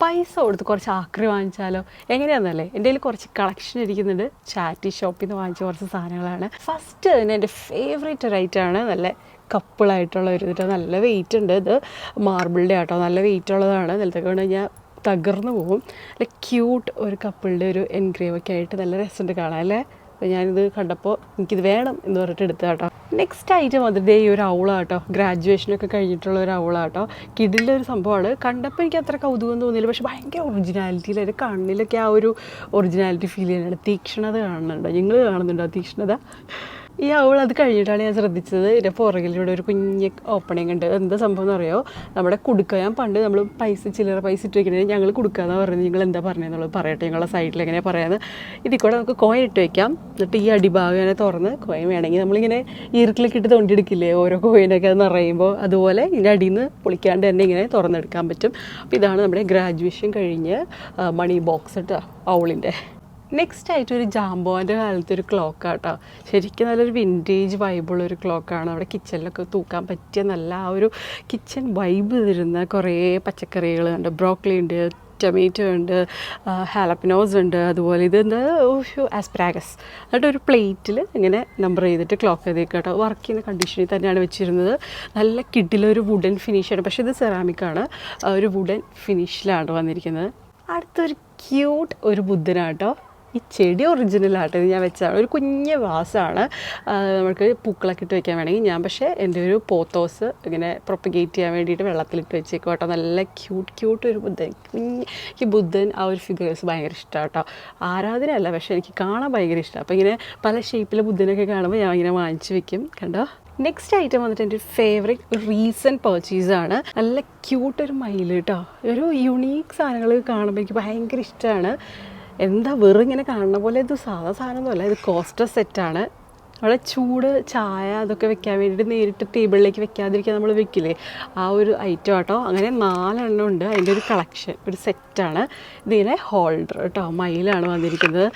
പൈസ കൊടുത്ത് കുറച്ച് ആക്രി വാങ്ങിച്ചാലോ? എങ്ങനെയാണെന്നല്ലേ എന്റെ കയ്യിൽ കുറച്ച് കളക്ഷൻ ഇരിക്കുന്നുണ്ട്. ചാറ്റി ഷോപ്പിൽ നിന്ന് വാങ്ങിച്ച കുറച്ച് സാധനങ്ങളാണ്. ഫസ്റ്റ് തന്നെ എന്റെ ഫേവറേറ്റ് ഐറ്റമാണ് നല്ല കപ്പിളായിട്ടുള്ള ഒരു ഇതിട്ട് നല്ല വെയിറ്റ് ഉണ്ട് ഇത്. മാർബിളിന്റെ ആട്ടോ നല്ല വെയിറ്റ് ഉള്ളതാണ്. നിലത്തൊക്കെ കൊണ്ട് തകർന്നു പോകും. നല്ല ക്യൂട്ട് ഒരു കപ്പിളിന്റെ ഒരു എൻഗ്രേവൊക്കെ ആയിട്ട് നല്ല രസമുണ്ട് കാണാൻ അല്ലേ? അപ്പോൾ ഞാനിത് കണ്ടപ്പോൾ എനിക്കിത് വേണം എന്ന് പറഞ്ഞിട്ട് എടുത്ത കേട്ടോ നെക്സ്റ്റ് ഐറ്റം വന്നിട്ട് ഡേ ഒരു ഔളാട്ടോ ഗ്രാജുവേഷനൊക്കെ കഴിഞ്ഞിട്ടുള്ള ഒരു അവളാട്ടോ. കിഡിലെ ഒരു സംഭവമാണ്. കണ്ടപ്പോൾ എനിക്ക് അത്ര കൗതുകം തോന്നിയില്ല. പക്ഷേ ഭയങ്കര ഒറിജിനാലിറ്റിയിൽ അതിന്റെ കണ്ണിലൊക്കെ ആ ഒരു ഒറിജിനാലിറ്റി ഫീൽ ചെയ്യുന്നുണ്ട് തീക്ഷണത കാണുന്നുണ്ടോ? നിങ്ങൾ കാണുന്നുണ്ടോ തീക്ഷ്ണത? ഈ അവൾ അത് കഴിഞ്ഞിട്ടാണ് ഞാൻ ശ്രദ്ധിച്ചത്. ഇതിന്റെ പുറകിലൂടെ ഒരു കുഞ്ഞ് ഓപ്പണിംഗ് ഉണ്ട്. എന്താ സംഭവം എന്ന് അറിയോ? നമ്മുടെ കുടുക്ക ഞാൻ പണ്ട് നമ്മൾ പൈസ ചില്ലറ പൈസ ഇട്ട് വെക്കുന്നത് ഞങ്ങൾ കൊടുക്കാന്ന് പറഞ്ഞത്. നിങ്ങൾ എന്താ പറഞ്ഞതെന്നുള്ളത് പറയട്ടെ. ഞങ്ങളുടെ സൈഡിൽ എങ്ങനെയാണ് പറയാന്ന്. ഇതിൽ കൂടെ നമുക്ക് കോയിൻ ഇട്ട് വയ്ക്കാം എന്നിട്ട് ഈ അടിഭാഗം ഇങ്ങനെ തുറന്ന് കോയിൻ വേണമെങ്കിൽ നമ്മളിങ്ങനെ ഈർക്കിലൊക്കെ ഇട്ട് തോണ്ടിയെടുക്കില്ലേ ഓരോ കോയിനൊക്കെ നിറയുമ്പോൾ അതുപോലെ ഇതിന്റെ അടിയിൽ നിന്ന് പൊളിക്കാണ്ട് തന്നെ ഇങ്ങനെ തുറന്നെടുക്കാൻ പറ്റും. അപ്പോൾ ഇതാണ് നമ്മുടെ ഗ്രാജുവേഷൻ കഴിഞ്ഞ് മണി ബോക്സ് ഇട്ട് ഔളിന്റെ നെക്സ്റ്റ് ആയിട്ട് ഒരു ജാമ്പോന്റെ കാലത്തെ ഒരു ക്ലോക്ക് ആട്ടോ. ശരിക്കും നല്ലൊരു വിന്റേജ് വൈബുള്ള ഒരു ക്ലോക്കാണ് അവിടെ കിച്ചണിലൊക്കെ തൂക്കാൻ പറ്റിയ നല്ല ആ ഒരു കിച്ചൺ വൈബ് തരുന്ന കുറേ പച്ചക്കറികൾ ഉണ്ട്. ബ്രോക്കലി ഉണ്ട് ടൊമാറ്റോ ഉണ്ട് ഹാലപ്പിനോസ് ഉണ്ട്. അതുപോലെ ഇത് എന്താ ആസ്പ്രാഗസ് എന്നിട്ട് ഒരു പ്ലേറ്റിൽ ഇങ്ങനെ നമ്പർ ചെയ്തിട്ട് ക്ലോക്ക് ചെയ്തേക്ക് കേട്ടോ. വർക്ക് ചെയ്യുന്ന കണ്ടീഷനിൽ തന്നെയാണ് വെച്ചിരുന്നത്. നല്ല കിഡിലൊരു വുഡൻ ഫിനിഷാണ് പക്ഷേ ഇത് സെറാമിക്കാണ് ഒരു വുഡൻ ഫിനിഷിലാണ് വന്നിരിക്കുന്നത്. അടുത്തൊരു ക്യൂട്ട് ഒരു ബുദ്ധനാട്ടോ. ഈ ചെടി ഒറിജിനൽ ആട്ടോ ഇത് ഞാൻ വെച്ചതാണ്. ഒരു കുഞ്ഞ് വാസാണ്. നമുക്ക് പൂക്കളൊക്കെ ഇട്ട് വെക്കാൻ വേണമെങ്കിൽ ഞാൻ പക്ഷേ എന്റെ ഒരു പോത്തോസ് ഇങ്ങനെ പ്രൊപ്പഗേറ്റ് ചെയ്യാൻ വേണ്ടിയിട്ട് വെള്ളത്തിലിട്ട് വെച്ചേക്കും കേട്ടോ. നല്ല ക്യൂട്ട് ക്യൂട്ട് ഒരു ബുദ്ധൻ. കുഞ്ഞ് എനിക്ക് ബുദ്ധൻ ആ ഒരു ഫിഗേഴ്സ് ഭയങ്കര ഇഷ്ടമാണ് കേട്ടോ ആരാധന അല്ല പക്ഷേ എനിക്ക് കാണാൻ ഭയങ്കര ഇഷ്ടമാണ് അപ്പോൾ ഇങ്ങനെ പല ഷേപ്പിലെ ബുദ്ധനൊക്കെ കാണുമ്പോൾ ഞാൻ ഇങ്ങനെ വാങ്ങിച്ച് വെക്കും കണ്ടോ? നെക്സ്റ്റ് ഐറ്റം വന്നിട്ട് എന്റെ ഫേവറേറ്റ് റീസെന്റ് പർച്ചേസാണ് നല്ല ക്യൂട്ട് ഒരു മയിൽ കേട്ടോ. ഒരു യുണീക്ക് സാധനങ്ങൾ കാണുമ്പോൾ എനിക്ക് ഭയങ്കര ഇഷ്ടമാണ് എന്താ വെറും ഇങ്ങനെ കാണുന്ന പോലെ? ഇത് സാധാ സാധനമൊന്നുമല്ല ഇത് കോസ്റ്റർ സെറ്റാണ് അവിടെ ചൂട് ചായ അതൊക്കെ വെക്കാൻ വേണ്ടിയിട്ട് നേരിട്ട് ടേബിളിലേക്ക് വെക്കാതിരിക്കാൻ നമ്മൾ വെക്കില്ലേ? ആ ഒരു ഐറ്റം ആട്ടോ. അങ്ങനെ നാലെണ്ണം ഉണ്ട്. അതിന്റെ ഒരു കളക്ഷൻ ഒരു സെറ്റാണ് ഇതിനെ ഹോൾഡർ കേട്ടോ മയിലാണ് വന്നിരിക്കുന്നത്.